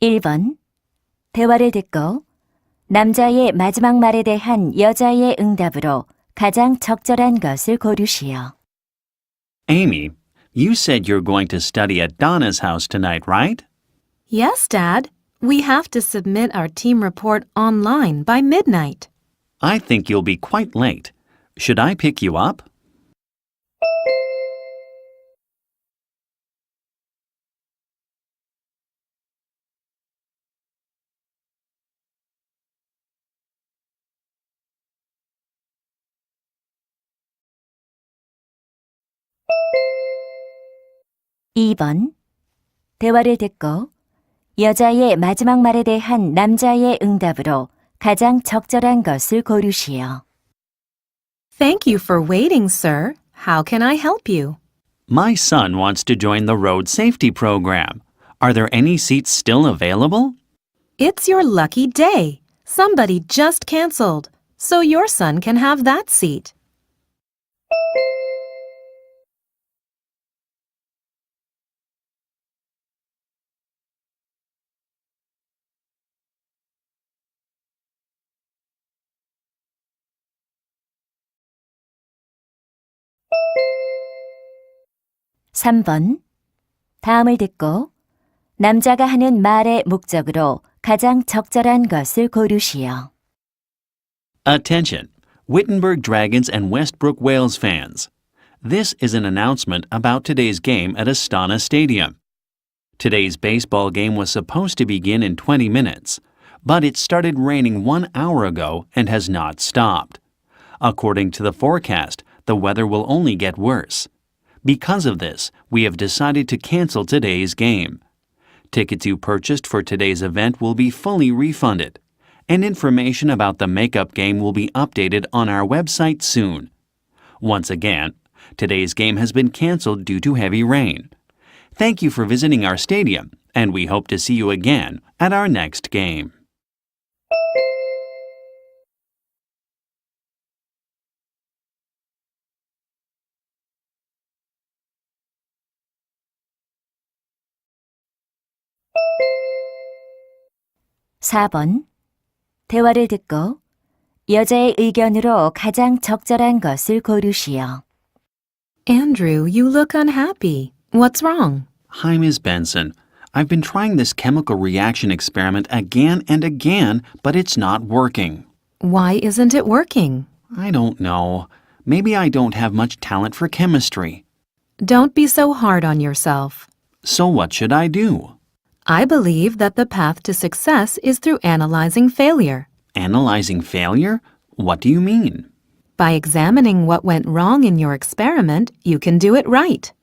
1번. 대화를 듣고 남자의 마지막 말에 대한 여자의 응답으로 가장 적절한 것을 고르시오. Amy, you said you're going to study at Donna's house tonight, right? Yes, Dad. We have to submit our team report online by midnight. I think you'll be quite late. Should I pick you up? 이 번 대화를 듣고 여자의 마지막 말에 대한 남자의 응답으로 가장 적절한 것을 고르시오. Thank you for waiting, sir. How can I help you? My son wants to join the road safety program. Are there any seats still available? It's your lucky day. Somebody just canceled, so your son can have that seat. 삼번 다음을 듣고 남자가 하는 말의 목적으로 가장 적절한 것을 고르시오. Attention, Wittenberg Dragons and Westbrook Wales fans. This is an announcement about today's game at Astana Stadium. Today's baseball game was supposed to begin in 20 minutes, but it started raining one hour ago and has not stopped. According to the forecast, the weather will only get worse. Because of this, we have decided to cancel today's game. Tickets you purchased for today's event will be fully refunded, and information about the makeup game will be updated on our website soon. Once again, today's game has been canceled due to heavy rain. Thank you for visiting our stadium, and we hope to see you again at our next game. 사 번 대화를 듣고 여자의 의견으로 가장 적절한 것을 고르시오. Andrew, you look unhappy. What's wrong? Hi, Ms. Benson. I've been trying this chemical reaction experiment again and again, but it's not working. Why isn't it working? I don't know. Maybe I don't have much talent for chemistry. Don't be so hard on yourself. So what should I do? I believe that the path to success is through analyzing failure. Analyzing failure? What do you mean? By examining what went wrong in your experiment, you can do it right.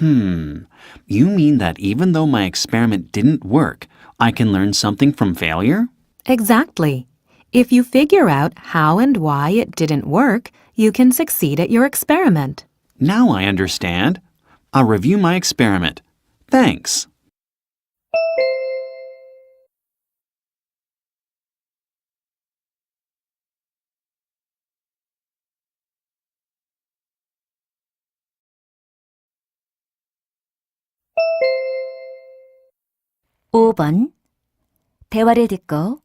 Hmm. You mean that even though my experiment didn't work, I can learn something from failure? Exactly. If you figure out how and why it didn't work, you can succeed at your experiment. Now I understand. I'll review my experiment. Thanks. 오 번 대화를 듣고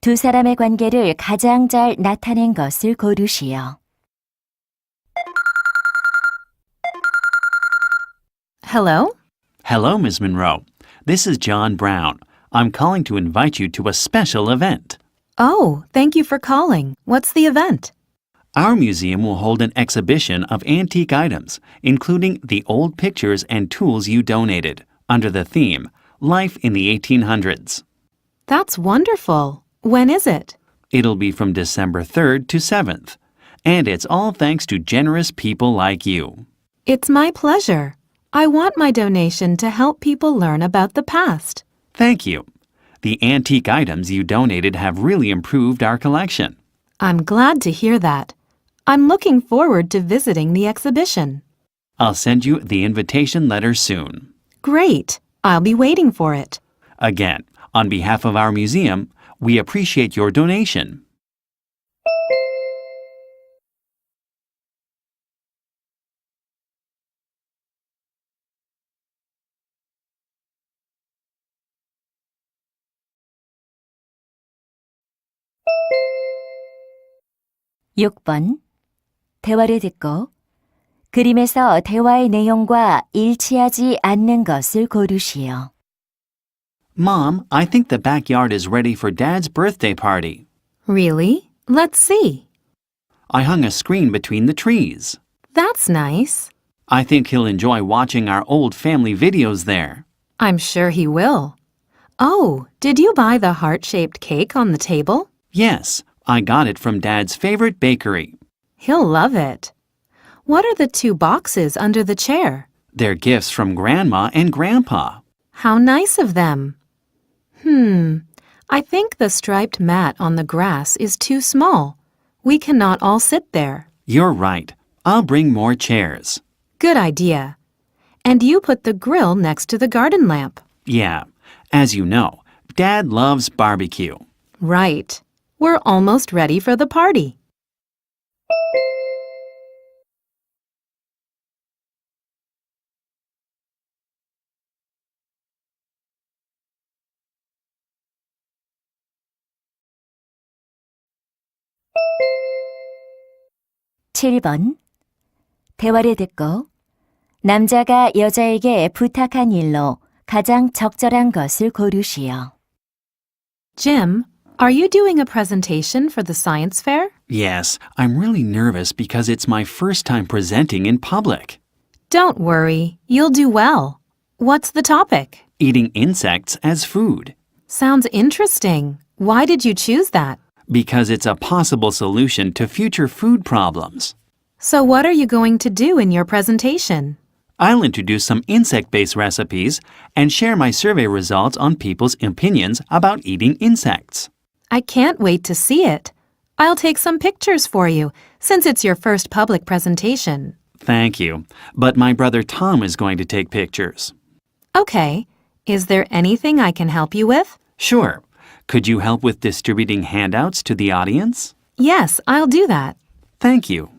두 사람의 관계를 가장 잘 나타낸 것을 고르시오. Hello? Hello, Ms. Monroe. This is John Brown. I'm calling to invite you to a special event. Oh, thank you for calling. What's the event? Our museum will hold an exhibition of antique items, including the old pictures and tools you donated, under the theme Life in the 1800s. That's wonderful. When is it? It'll be from December 3rd to 7th. And it's all thanks to generous people like you. It's my pleasure. I want my donation to help people learn about the past. Thank you. The antique items you donated have really improved our collection. I'm glad to hear that. I'm looking forward to visiting the exhibition. I'll send you the invitation letter soon. Great. I'll be waiting for it. Again, on behalf of our museum, we appreciate your donation. (6번) 대화를 듣고 그림에서 대화의 내용과 일치하지 않는 것을 고르시오. Mom, I think the backyard is ready for Dad's birthday party. Really? Let's see. I hung a screen between the trees. That's nice. I think he'll enjoy watching our old family videos there. I'm sure he will. Oh, did you buy the heart shaped cake on the table? Yes, I got it from Dad's favorite bakery. He'll love it. What are the two boxes under the chair? They're gifts from Grandma and Grandpa. How nice of them. Hmm, I think the striped mat on the grass is too small. We cannot all sit there. You're right. I'll bring more chairs. Good idea. And you put the grill next to the garden lamp. Yeah, as you know, Dad loves barbecue. Right. We're almost ready for the party. 칠 번 대화를 듣고 남자가 여자에게 부탁한 일로 가장 적절한 것을 고르시오. Jim, are you doing a presentation for the science fair? Yes, I'm really nervous because it's my first time presenting in public. Don't worry, you'll do well. What's the topic? Eating insects as food. Sounds interesting. Why did you choose that? Because it's a possible solution to future food problems. So, what are you going to do in your presentation? I'll introduce some insect based recipes and share my survey results on people's opinions about eating insects. I can't wait to see it. I'll take some pictures for you since it's your first public presentation. Thank you. But my brother Tom is going to take pictures. Okay. Is there anything I can help you with? Sure. Could you help with distributing handouts to the audience? Yes, I'll do that. Thank you.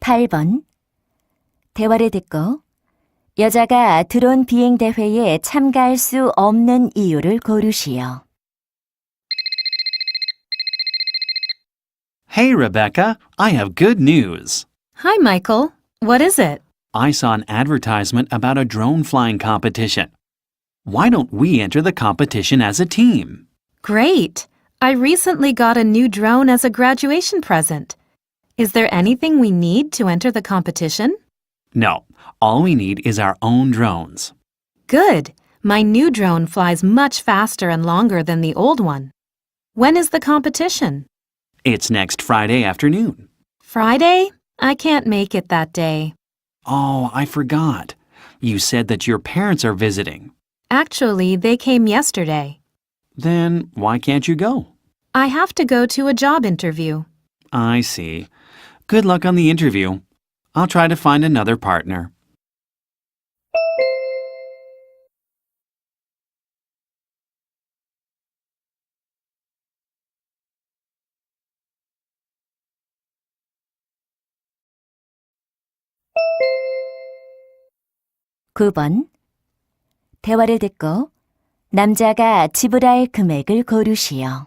팔 번 대화를 듣고 여자가 드론 비행 대회에 참가할 수 없는 이유를 고르시오. Hey, Rebecca. I have good news. Hi, Michael. What is it? I saw an advertisement about a drone flying competition. Why don't we enter the competition as a team? Great. I recently got a new drone as a graduation present. Is there anything we need to enter the competition? No, all we need is our own drones. Good. My new drone flies much faster and longer than the old one. When is the competition? It's next Friday afternoon. Friday? I can't make it that day. Oh, I forgot. You said that your parents are visiting. Actually, they came yesterday. Then why can't you go? I have to go to a job interview. I see. Good luck on the interview. I'll try to find another partner. 구 번 대화를 듣고 남자가 지불할 금액을 고르시오.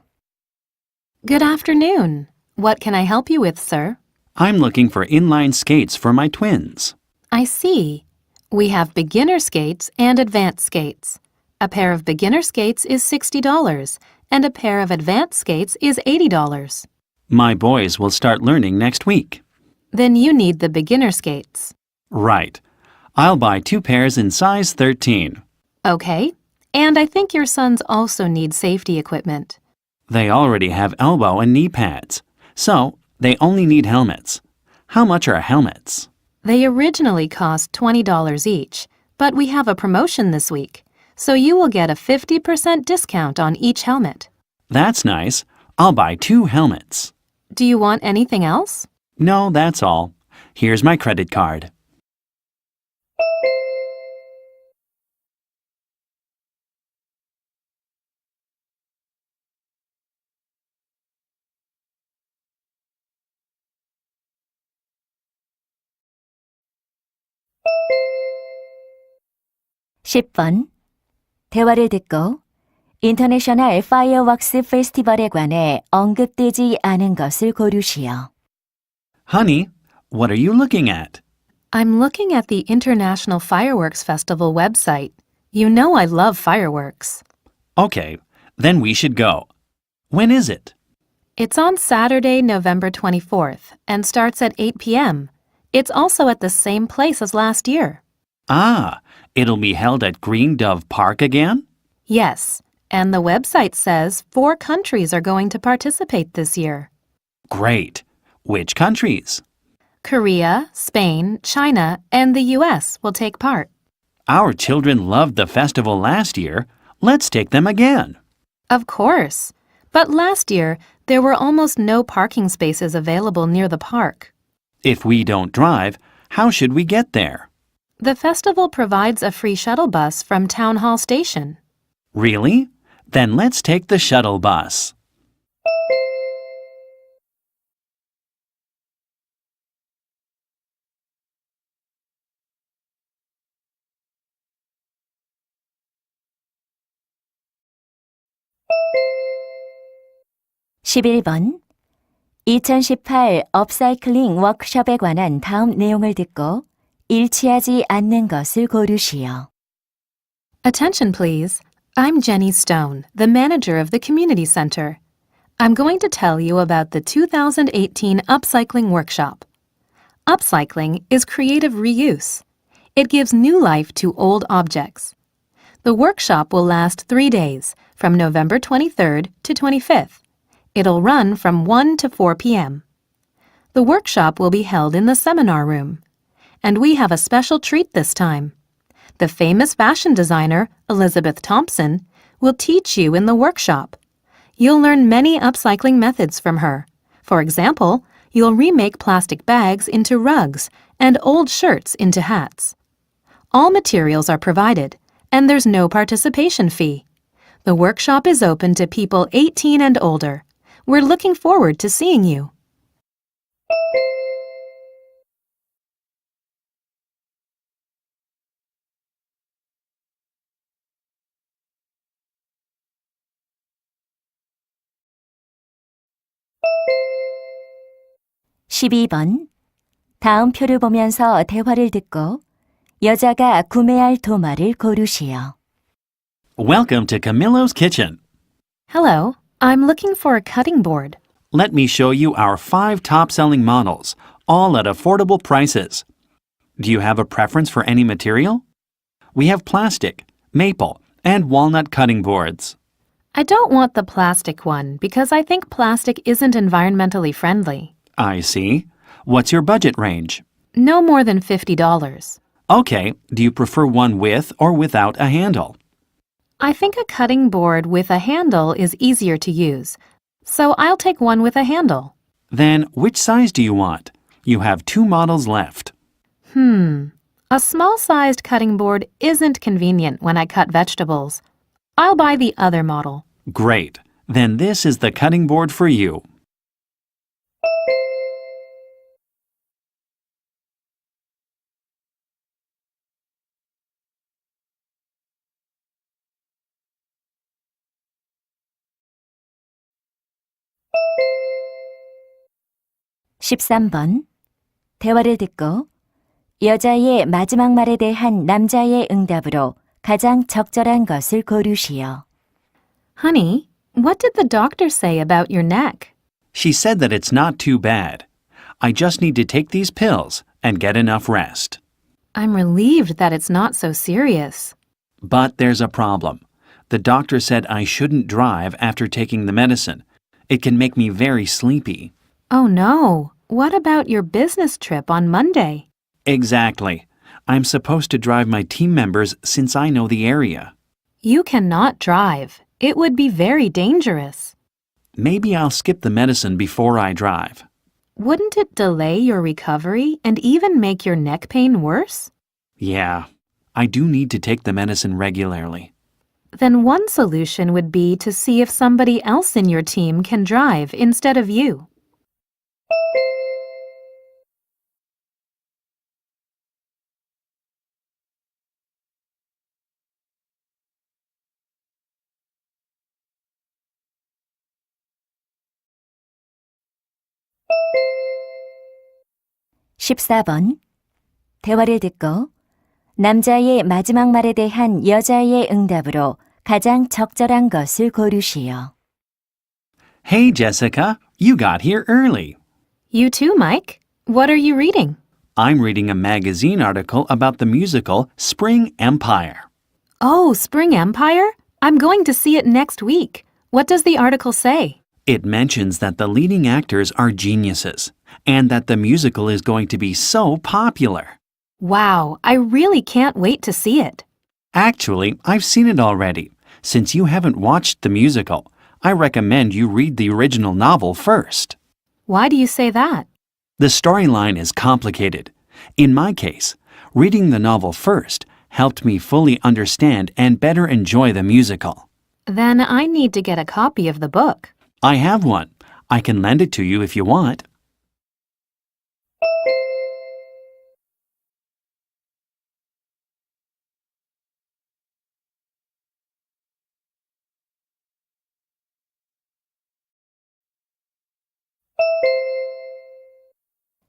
Good afternoon. What can I help you with, sir? I'm looking for inline skates for my twins. I see. We have beginner skates and advanced skates. A pair of beginner skates is $60 and a pair of advanced skates is $80. My boys will start learning next week. Then you need the beginner skates. Right. I'll buy two pairs in size 13. Okay. And I think your sons also need safety equipment. They already have elbow and knee pads, so they only need helmets. How much are helmets? They originally cost $20 each, but we have a promotion this week, so you will get a 50% discount on each helmet. That's nice. I'll buy two helmets. Do you want anything else? No, that's all. Here's my credit card. 10번. 대화를 듣고 인터내셔널 파이어웍스 페스티벌에 관해 언급되지 않은 것을 고르시오. Honey, what are you looking at? I'm looking at the International Fireworks Festival website. You know I love fireworks. Okay, then we should go. When is it? It's on Saturday, November 24th, and starts at 8 p.m. It's also at the same place as last year. Ah, it'll be held at Green Dove Park again? Yes, and the website says four countries are going to participate this year Great. Which countries? Korea, Spain, China, and the U.S. will take part. Our children loved the festival last year. Let's take them again. Of course. But last year, there were almost no parking spaces available near the park. If we don't drive, how should we get there? The festival provides a free shuttle bus from Town Hall Station. Really? Then let's take the shuttle bus. 십일 번 2018 업사이클링 워크숍에 관한 다음 내용을 듣고 일치하지 않는 것을 고르시오. Attention, please. I'm Jenny Stone, the manager of the Community Center. I'm going to tell you about the 2018 Upcycling Workshop. Upcycling is creative reuse. It gives new life to old objects. The workshop will last three days, from November 23rd to 25th. It'll run from 1 to 4 p.m. The workshop will be held in the seminar room. And we have a special treat this time. The famous fashion designer, Elizabeth Thompson, will teach you in the workshop. You'll learn many upcycling methods from her. For example, you'll remake plastic bags into rugs and old shirts into hats. All materials are provided, and there's no participation fee. The workshop is open to people 18 and older. We're looking forward to seeing you. 십이 번 다음 표를 보면서 대화를 듣고 여자가 구매할 도마를 고르시오. Welcome to Camillo's Kitchen. Hello, I'm looking for a cutting board. Let me show you our five top selling models, all at affordable prices. Do you have a preference for any material? We have plastic, maple, and walnut cutting boards. I don't want the plastic one because I think plastic isn't environmentally friendly. I see. What's your budget range? No more than $50. Okay, do you prefer one with or without a handle? I think a cutting board with a handle is easier to use, so I'll take one with a handle. Then, which size do you want? You have two models left. Hmm. A small sized cutting board isn't convenient when I cut vegetables. I'll buy the other model. Great. Then this is the cutting board for you. 십삼 번 대화를 듣고 여자의 마지막 말에 대한 남자의 응답으로 가장 적절한 것을 고르시오. Honey, what did the doctor say about your neck? She said that it's not too bad. I just need to take these pills and get enough rest. I'm relieved that it's not so serious. But there's a problem. The doctor said I shouldn't drive after taking the medicine. It can make me very sleepy. Oh no. What about your business trip on Monday? Exactly. I'm supposed to drive my team members since I know the area. You cannot drive. It would be very dangerous. Maybe I'll skip the medicine before I drive. Wouldn't it delay your recovery and even make your neck pain worse? Yeah, I do need to take the medicine regularly. Then one solution would be to see if somebody else in your team can drive instead of you. 14번. 대화를 듣고 남자의 마지막 말에 대한 여자의 응답으로 가장 적절한 것을 고르시오. Hey, Jessica, you got here early. You too, Mike. What are you reading? I'm reading a magazine article about the musical Spring Empire. Oh, Spring Empire? I'm going to see it next week. What does the article say? It mentions that the leading actors are geniuses and that the musical is going to be so popular. Wow, I really can't wait to see it. Actually, I've seen it already. Since you haven't watched the musical, I recommend you read the original novel first. Why do you say that? The storyline is complicated. In my case, reading the novel first helped me fully understand and better enjoy the musical. Then I need to get a copy of the book. I have one. I can lend it to you if you want.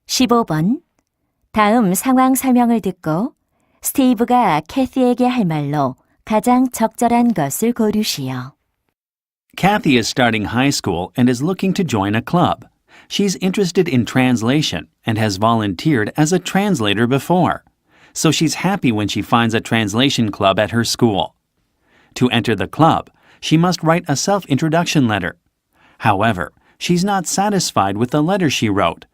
십오 번 다음 상황 설명을 듣고 스티브가 캐시에게 할 말로 가장 적절한 것을 고르시오. Kathy is starting high school and is looking to join a club. She's interested in translation and has volunteered as a translator before. So she's happy when she finds a translation club at her school. To enter the club, she must write a self introduction letter. However, she's not satisfied with the letter she wrote.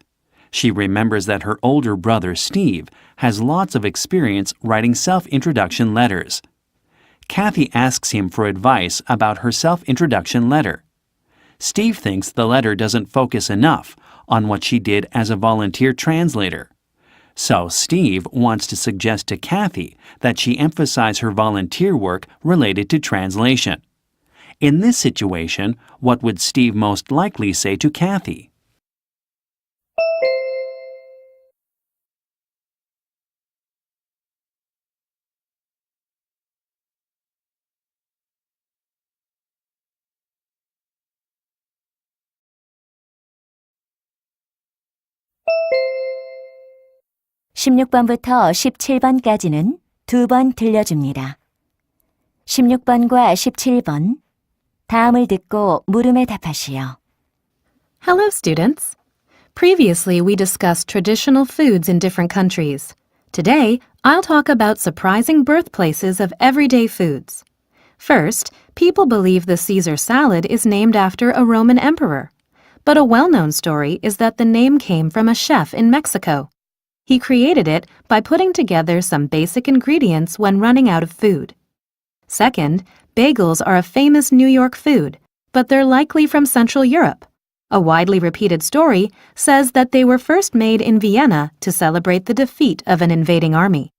She remembers that her older brother, Steve, has lots of experience writing self introduction letters. Kathy asks him for advice about her self introduction letter. Steve thinks the letter doesn't focus enough on what she did as a volunteer translator. So Steve wants to suggest to Kathy that she emphasize her volunteer work related to translation. In this situation, what would Steve most likely say to Kathy? 십육 번부터 십칠 번까지는 두 번 들려줍니다. 십육 번과 십칠 번 다음을 듣고 물음에 답하시오. Hello, students. Previously, we discussed traditional foods in different countries. Today, I'll talk about surprising birthplaces of everyday foods. First, people believe the Caesar salad is named after a Roman emperor. But a well known story is that the name came from a chef in Mexico. He created it by putting together some basic ingredients when running out of food. Second, bagels are a famous New York food, but they're likely from Central Europe. A widely repeated story says that they were first made in Vienna to celebrate the defeat of an invading army.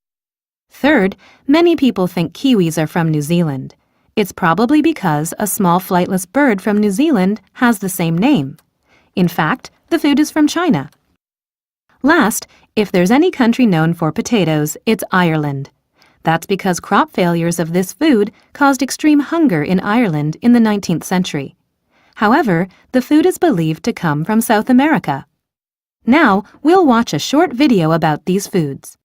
Third, many people think kiwis are from New Zealand. It's probably because a small flightless bird from New Zealand has the same name. In fact, the food is from China. Last, if there's any country known for potatoes, it's Ireland. That's because crop failures of this food caused extreme hunger in Ireland in the 19th century. However, the food is believed to come from South America. Now, we'll watch a short video about these foods.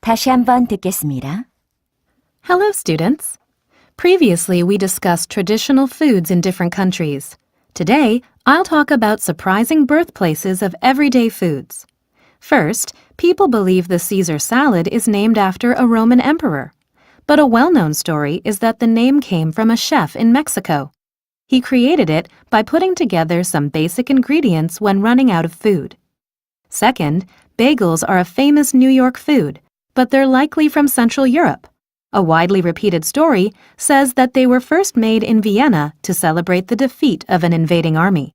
다시 한번 듣겠습니다. Hello, students. Previously, we discussed traditional foods in different countries. Today, I'll talk about surprising birthplaces of everyday foods. First, people believe the Caesar salad is named after a Roman emperor. But a well known story is that the name came from a chef in Mexico. He created it by putting together some basic ingredients when running out of food. Second, bagels are a famous New York food, but they're likely from Central Europe. A widely repeated story says that they were first made in Vienna to celebrate the defeat of an invading army.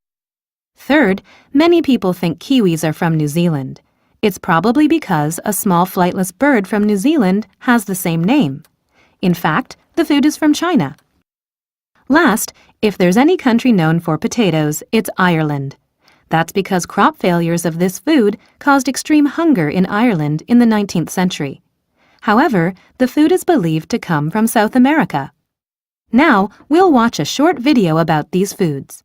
Third, many people think kiwis are from New Zealand. It's probably because a small flightless bird from New Zealand has the same name. In fact, the food is from China. Last, if there's any country known for potatoes, it's Ireland. That's because crop failures of this food caused extreme hunger in Ireland in the 19th century. However, the food is believed to come from South America. Now, we'll watch a short video about these foods.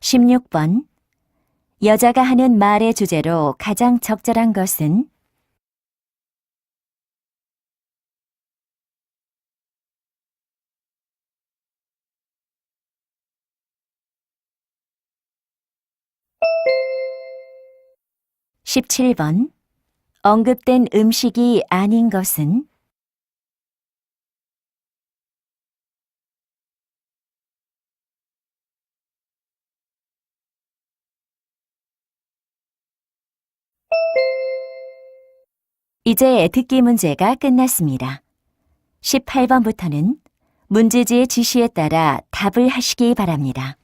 16번 여자가 하는 말의 주제로 가장 적절한 것은? 17번. 언급된 음식이 아닌 것은 이제 듣기 문제가 끝났습니다. 18번부터는 문제지의 지시에 따라 답을 하시기 바랍니다.